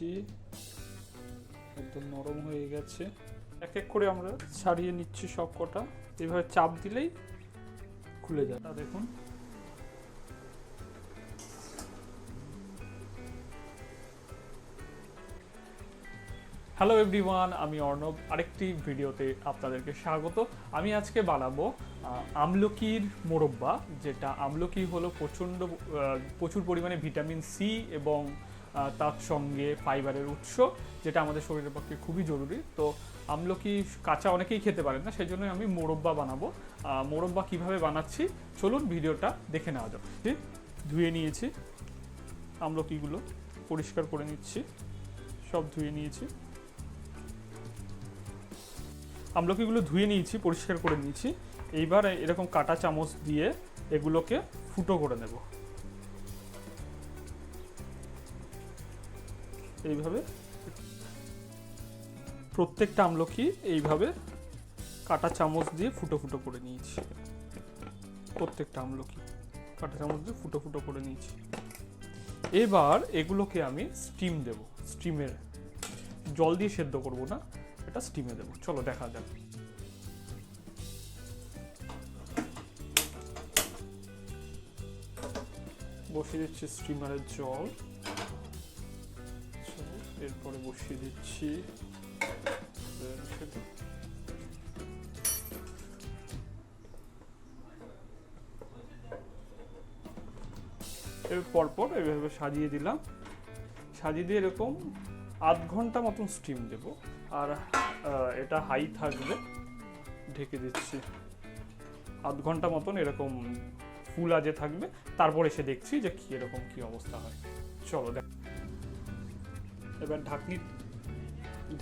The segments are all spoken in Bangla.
দিচ্ছি একদম নরম হয়ে গেছে। এক এক করে আমরা ছাড়িয়ে নিচ্ছি সব কটা এইভাবে চাপ দিলেই খুলে যায়। তা দেখুন। হ্যালো এভরিওয়ান আমি অর্ণব। আরেকটি ভিডিওতে আপনাদেরকে স্বাগত। আমি আজকে বানাবো আমলকির মোরব্বা, যেটা আমলকি হলো প্রচণ্ড প্রচুর পরিমাণে ভিটামিন সি এবং তার সঙ্গে ফাইবারের উৎস, যেটা আমাদের শরীরের পক্ষে খুবই জরুরি। তো আমলকি কাঁচা অনেকেই খেতে পারেন না সেই জন্য আমি মোরব্বা বানাবো। মোরব্বা কীভাবে বানাচ্ছি, চলুন ভিডিওটা দেখে নেওয়া যাক? ধুয়ে নিয়েছি। আমলকিগুলো পরিষ্কার করে নিচ্ছি। সব ধুয়ে নিয়েছি। আমলকিগুলো ধুয়ে নিয়েছি, পরিষ্কার করে নিয়েছি। এইবার এরকম কাটা চামচ দিয়ে এগুলোকে ফুটো করে নেব। এইভাবে। প্রত্যেকটা আমলকি এইভাবে কাটা চামচ দিয়ে ফুটো ফুটো করে নিয়েছি। প্রত্যেকটা আমলকি কাটা চামচ দিয়ে ফুটো ফুটো করে নিয়েছি। এবার এগুলোকে আমি স্টিম দেব। স্টিমের জল দিয়ে সেদ্ধ করব না, এটা স্টিমে দেবো। চলো দেখা যাক। বসিয়ে দিচ্ছি স্টিমারের জল। এরপরে বসিয়ে দিচ্ছি। এর পরপর এভাবে সাজিয়ে দিলাম। সাজিয়ে দিয়ে এরকম আধ ঘণ্টা মতন স্টিম দেব। আর এটা হাই থাকবে। ঢেকে দিচ্ছি। আধ ঘণ্টা মতন এরকম ফুল আজে থাকবে। তারপর এসে দেখছি যে কি এরকম কি অবস্থা হয়। চলো দেখ এবার ঢাকনি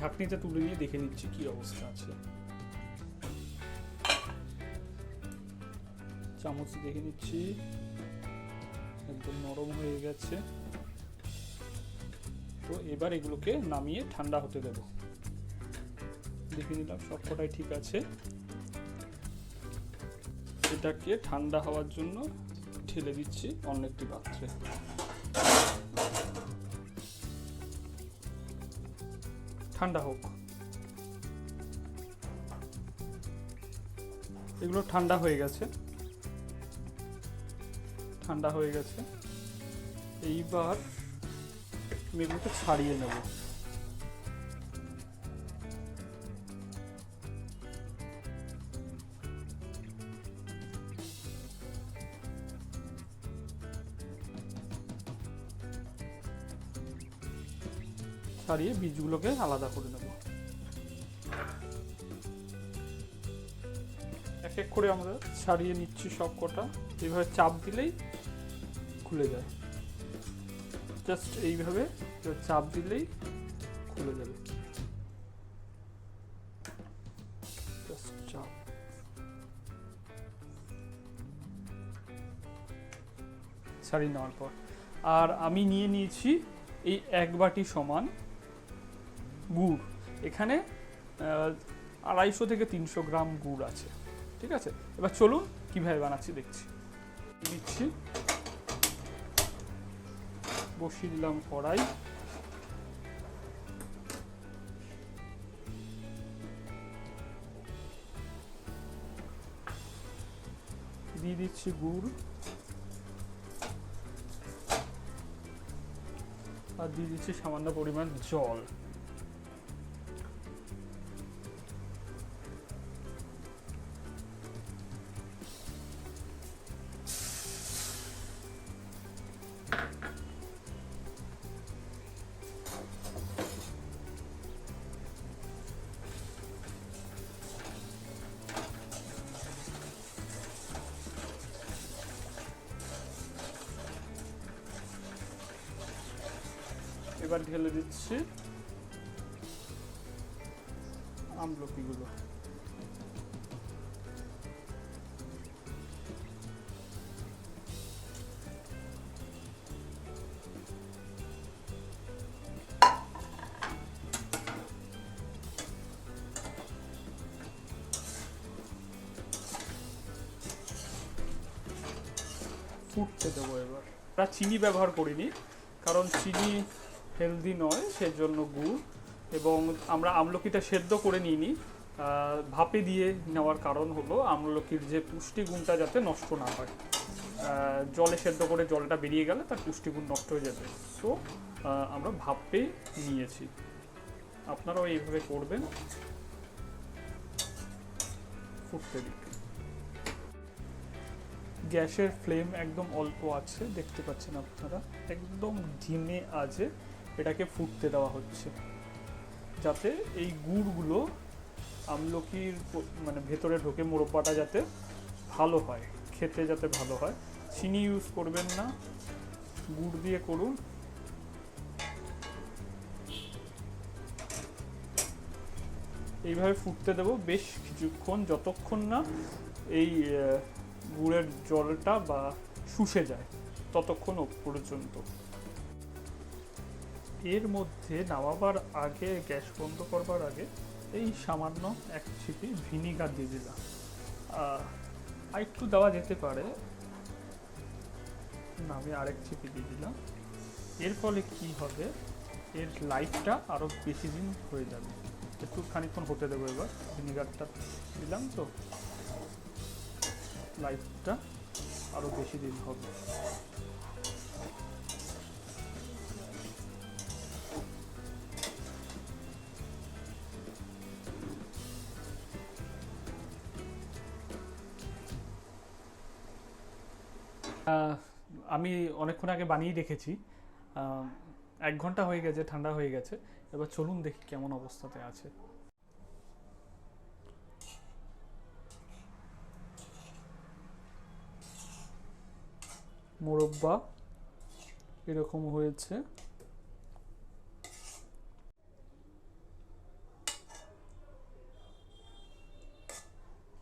ঢাকনিতে তুলে নিয়ে দেখে নিচ্ছি কি অবস্থা আছে। চামচ দেখে নিচ্ছি। একদম নরম হয়ে গেছে। তো এবার এগুলোকে নামিয়ে ঠান্ডা হতে দেব। দেখে নিলাম সবকটাই ঠিক আছে। এটাকে ঠান্ডা হওয়ার জন্য ঢেলে দিচ্ছি অন্য একটি পাত্রে। ঠান্ডা হোক। এগুলো ঠান্ডা হয়ে গেছে। ঠান্ডা হয়ে গেছে। এইবার আমি এগুলোকে ছাড়িয়ে নেব। ছাড়িয়ে বীজগুলোকে আলাদা করে নেব। এক এক করে আমরা ছাড়িয়ে নিচ্ছি সব কটা। এইভাবে চাপ দিলেই খুলে যায়। জাস্ট এইভাবে চাপ দিলেই খুলে যাবে। চাপ। নেওয়ার পর। আর আমি নিয়ে নিয়েছি এই এক বাটি সমান গুড়। এখানে আড়াইশো থেকে তিনশো গ্রাম গুড় আছে। ঠিক আছে? এবার চলুন কীভাবে বানাচ্ছি দেখছি। দিচ্ছি। বসিয়ে দিলাম কড়াই। দিয়ে দিচ্ছি গুড়। আর দিয়ে দিচ্ছি সামান্য পরিমাণ জল। এবার ঢেলে দিচ্ছি আমলকিগুলো ফুটতে দেবো এবার। চিনি ব্যবহার করিনি কারণ চিনি হেলদি নয়, সেজন্য গুড়। এবং আমরা আমলকিটা সেদ্ধ করে নিইনি। ভাপে দিয়ে নেওয়ার কারণ হলো আমলকির যে পুষ্টিগুণটা যাতে নষ্ট না হয়। জলে সেদ্ধ করে জলটা বেরিয়ে গেলে তার পুষ্টিগুণ নষ্ট হয়ে যাবে। সো আমরা ভাপে নিয়েছি। আপনারাও এইভাবে করবেন। ফুটতে দিক গ্যাসের ফ্লেম একদম অল্প আছে, দেখতে পাচ্ছেন আপনারা। একদম ধিমে আছে। এটাকে ফুটতে দেওয়া হচ্ছে। যাতে এই গুড়গুলো আমলকির মানে ভেতরে ঢোকে মোরব্বাটা যাতে ভালো হয়, খেতে যাতে ভালো হয়। চিনি ইউজ করবেন না, গুড় দিয়ে করুন। এইভাবে ফুটতে দেবো বেশ কিছুক্ষণ, যতক্ষণ না এই গুড়ের জলটা বা শুষে যায়, ততক্ষণ পর্যন্ত। এর মধ্যে নামাবার আগে, গ্যাস বন্ধ করবার আগে এই সামান্য এক ছিপি ভিনিগার দিয়ে দিলাম। আর একটু দেওয়া যেতে পারে। না, আমি আরেক ছিপি দিয়ে দিলাম। এর ফলে কি হবে? এর লাইফটা আরও বেশি দিন হয়ে যাবে। একটু খানিকক্ষণ হতে দেবো এবার। ভিনিগারটা দিলাম তো। লাইফটা আরও বেশি দিন হবে। আমি অনেকক্ষণ আগে বানিয়ে রেখেছি এক ঘণ্টা হয়ে গেছে, ঠান্ডা হয়ে গেছে। এবার চলুন দেখি কেমন অবস্থাতে আছে। মোরব্বা, এরকম হয়েছে।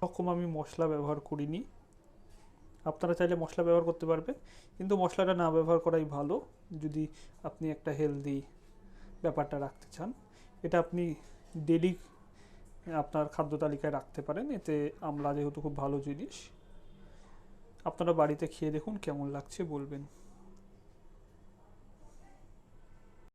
রকম আমি মশলা ব্যবহার করিনি। আপনারা চাইলে মশলা ব্যবহার করতে পারবেন, কিন্তু মশলাটা না ব্যবহার করাই ভালো। যদি আপনি একটা হেলদি ব্যাপারটা রাখতে চান, এটা আপনি ডেলি আপনার খাদ্য তালিকায় রাখতে পারেন। এতে আমলা যেহেতু খুব ভালো জিনিস, আপনারা বাড়িতে খেয়ে দেখুন কেমন লাগছে বলবেন।